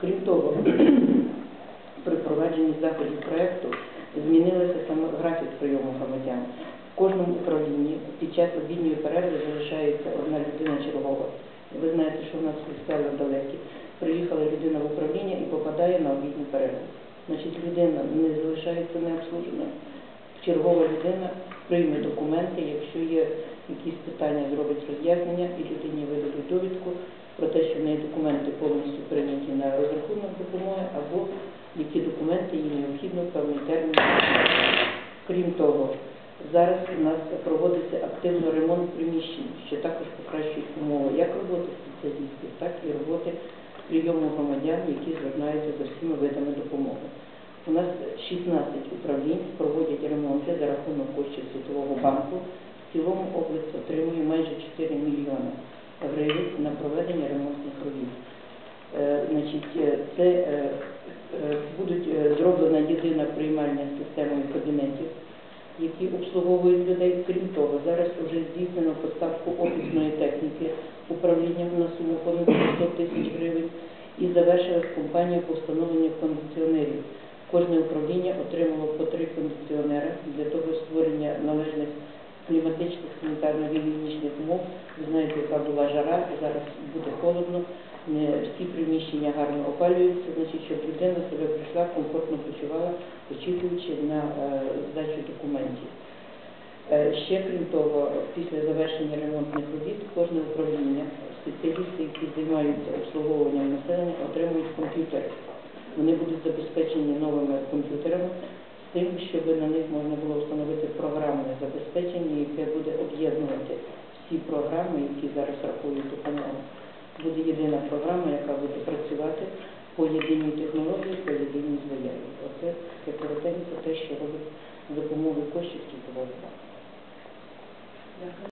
Крім того, при проведенні заходів проєкту змінилося саме графік прийому громадян. В кожному управлінні під час обідньої перерви залишається одна людина чергова. Ви знаєте, що в нас села далекі. Приїхала людина в управління і попадає на обідню перерву. Значить, людина не залишається необслуженою. Чергова людина прийме документи, якщо є якісь питання, зробить роз'яснення і людині видадуть довідку про те, що в неї документи повністю прийняті на розрахунок допомоги, або які документи їй необхідно в певний термін. Крім того, зараз у нас проводиться активно ремонт приміщень, що також покращують умови як роботи спеціалістів, так і роботи прийому громадян, які звертаються за всіма видами допомоги. У нас 16 управлінь проводять ремонти за рахунок коштів Світового банку. В цілому область отримує майже 4 мільйони гривень на проведення. Е, Значить, е, це е, е, будуть зроблена єдина приймальня з системою кабінетів, які обслуговують людей. Крім того, зараз вже здійснено поставку офісної техніки управлінням на суму понад 100 тисяч гривень і завершилась кампанія по встановленню кондиціонерів. Кожне управління отримало по три кондиціонери для того створення належних кліматичних санітарно-гігієнічних умов. Ви знаєте, яка була жара, і зараз буде холодно, всі приміщення гарно опалюються, значить, щоб людина себе прийшла, комфортно почувала, очікуючи на е, здачу документів. Е, Ще крім того, після завершення ремонтних робіт кожне управління, спеціалісти, які займаються обслуговуванням населення, отримують комп'ютери. Вони будуть забезпечені новими комп'ютерами з тим, щоб на них можна було встановити програмне забезпечення, яке буде об'єднувати всі програми, які зараз рахують допомогу. Буде єдина програма, яка буде працювати по єдиній технології, по єдиній заяві. Оце таке коротенько те, що робить допомогу коштів Світового банку.